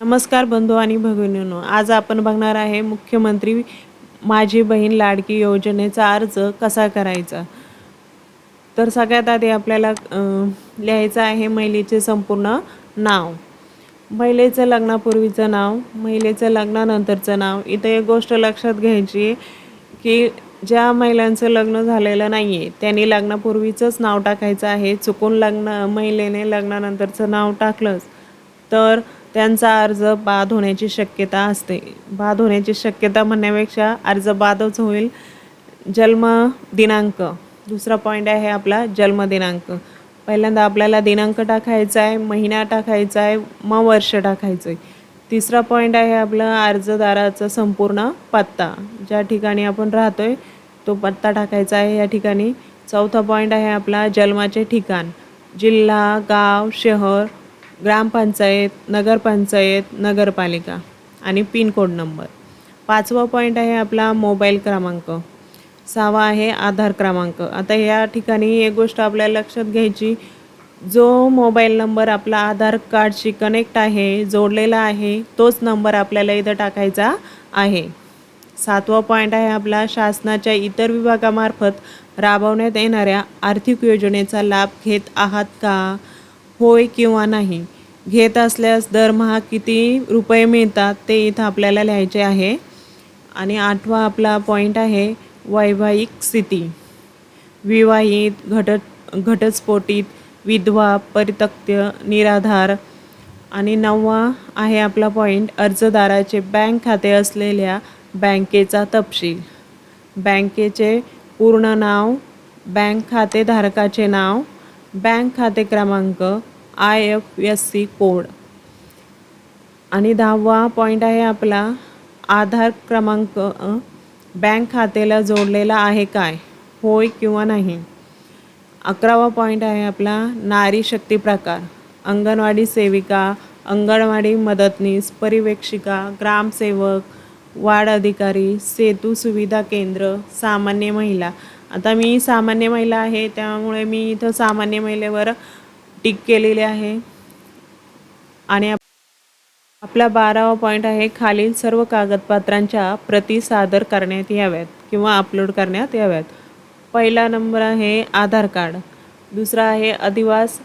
नमस्कार बंधू आणि भगिनींनो आज आपण बघणार आहे मुख्यमंत्री माझी बहीण लाडकी योजनेचा अर्ज कसा करायचा? तर सगळ्यात आधी आपल्याला लिहायचं आहे महिलेचे संपूर्ण नाव. महिलेचं लग्नापूर्वीचं नाव महिलेचं लग्नानंतरचं नाव. इथं एक गोष्ट लक्षात घ्यायची की ज्या महिलांचं लग्न झालेलं नाही आहे त्यांनी लग्नापूर्वीचंच नाव टाकायचं आहे. चुकून लग्न महिलेने लग्नानंतरचं नाव टाकलंच. तर त्यांचा अर्ज बाद होण्याची शक्यता असते. बाद होण्याची शक्यता म्हणण्यापेक्षा अर्ज बादच होईल. जन्म दिनांक. दुसरा पॉईंट आहे आपला जन्मदिनांक पहिल्यांदा आपल्याला दिनांक टाकायचा आहे महिना टाकायचा आहे मग वर्ष टाकायचं आहे तिसरा पॉईंट आहे आपलं अर्जदाराचा संपूर्ण पत्ता. ज्या ठिकाणी आपण राहतो आहे तो पत्ता टाकायचा आहे या ठिकाणी. चौथा पॉईंट आहे आपला जन्माचे ठिकाण. जिल्हा गाव शहर ग्रामपंचायत नगरपंचायत नगरपालिका आणि पिनकोड नंबर. पाचवा पॉईंट आहे आपला मोबाईल क्रमांक. सहावा आहे आधार क्रमांक. आता या ठिकाणी एक गोष्ट आपल्याला लक्षात घ्यायची जो मोबाईल नंबर आपला आधार कार्डशी कनेक्ट आहे जोडलेला आहे तोच नंबर आपल्याला इथं टाकायचा आहे. सातवा पॉईंट आहे आपला शासनाच्या इतर विभागामार्फत राबवण्यात येणाऱ्या आर्थिक योजनेचा लाभ घेत आहात का? होय किंवा नाही घेत असल्यास दरमहा किती रुपये मिळतात ते इथं आपल्याला लिहायचे आहे. आणि आठवा आपला पॉईंट आहे वैवाहिक स्थिती. विवाहित घट घटस्फोटित विधवा परितक्त्य निराधार. आणि नववा आहे आपला पॉईंट अर्जदाराचे बँक खाते असलेल्या बँकेचा तपशील. बँकेचे पूर्ण नाव बँक खातेधारकाचे नाव बँक खाते क्रमांक I F S C code. आणि दहावा पॉईंट आहे आपला आधार क्रमांक बँक खात्याला जोडलेला आहे काय? होय किंवा नाही? अकरावा पॉईंट आहे आपला नारी शक्ती प्रकार. अंगणवाडी सेविका अंगणवाडी मदतनीस परिवेक्षिका ग्रामसेवक वार्ड अधिकारी सेतू सुविधा केंद्र सामान्य महिला. आता मी सामान्य महिला आहे त्यामुळे मी इथं सामान्य महिलेवर टिक केलेले आहे. आणि आप- आपला बारावा पॉईंट आहे खालील सर्व कागदपत्रांच्या प्रती सादर करण्यात याव्यात किंवा अपलोड करण्यात याव्यात. पहिला नंबर आहे आधार कार्ड. दुसरा आहे अधिवास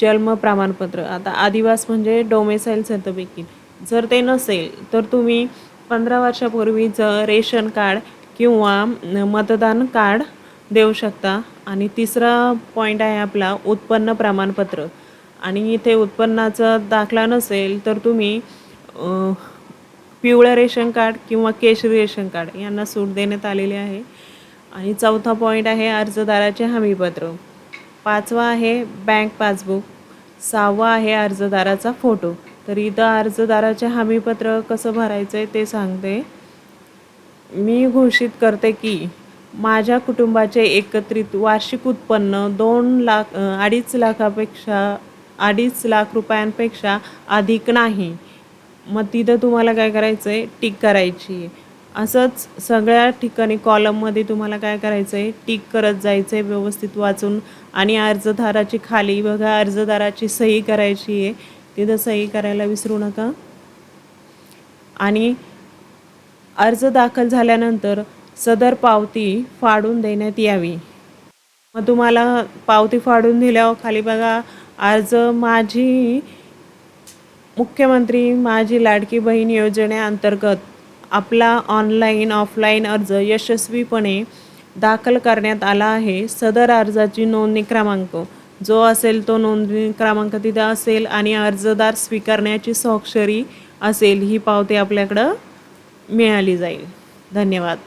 जन्म प्रमाणपत्र. आता आदिवास म्हणजे डोमेसाईल सर्टिफिकेट जर ते नसेल तर तुम्ही पंधरा वर्षापूर्वीचं रेशन कार्ड किंवा मतदान कार्ड देऊ शकता. आणि तिसरा पॉईंट आहे आपला उत्पन्न प्रमाणपत्र. आणि इथे उत्पन्नाचा दाखला नसेल तर तुम्ही पिवळं रेशन कार्ड किंवा केशरी रेशन कार्ड यांना सूट देण्यात आलेली आहे. आणि चौथा पॉईंट आहे अर्जदाराचे हमीपत्र. पाचवा आहे बँक पासबुक सहावा आहे अर्जदाराचा फोटो तर इथं अर्जदाराचे हमीपत्र कसं भरायचं आहे ते सांगते. मी घोषित करते की माझ्या कुटुंबाचे एकत्रित वार्षिक उत्पन्न दोन लाख अडीच लाखापेक्षा अडीच लाख रुपयांपेक्षा अधिक नाही. मग तिथं तुम्हाला काय करायचं आहे टिक करायची. आहे असंच सगळ्या ठिकाणी कॉलममध्ये तुम्हाला काय करायचं आहे टिक करत जायचं आहे व्यवस्थित वाचून आणि अर्जदाराची खाली बघा अर्जदाराची सही करायची आहे. तिथं सही करायला विसरू नका. आणि अर्ज दाखल झाल्यानंतर सदर पावती फाडून देण्यात यावी. मग तुम्हाला पावती फाडून दिल्यावर खाली बघा अर्ज माझी मुख्यमंत्री माझी लाडकी बहीण योजनेअंतर्गत आपला ऑनलाईन ऑफलाईन अर्ज यशस्वीपणे दाखल करण्यात आला आहे. सदर अर्जाची नोंदणी क्रमांक जो असेल तो नोंदणी क्रमांक तिथं असेल आणि अर्जदार स्वीकारण्याची स्वाक्षरी असेल ही पावती आपल्याकडं मिळाली जाईल. धन्यवाद.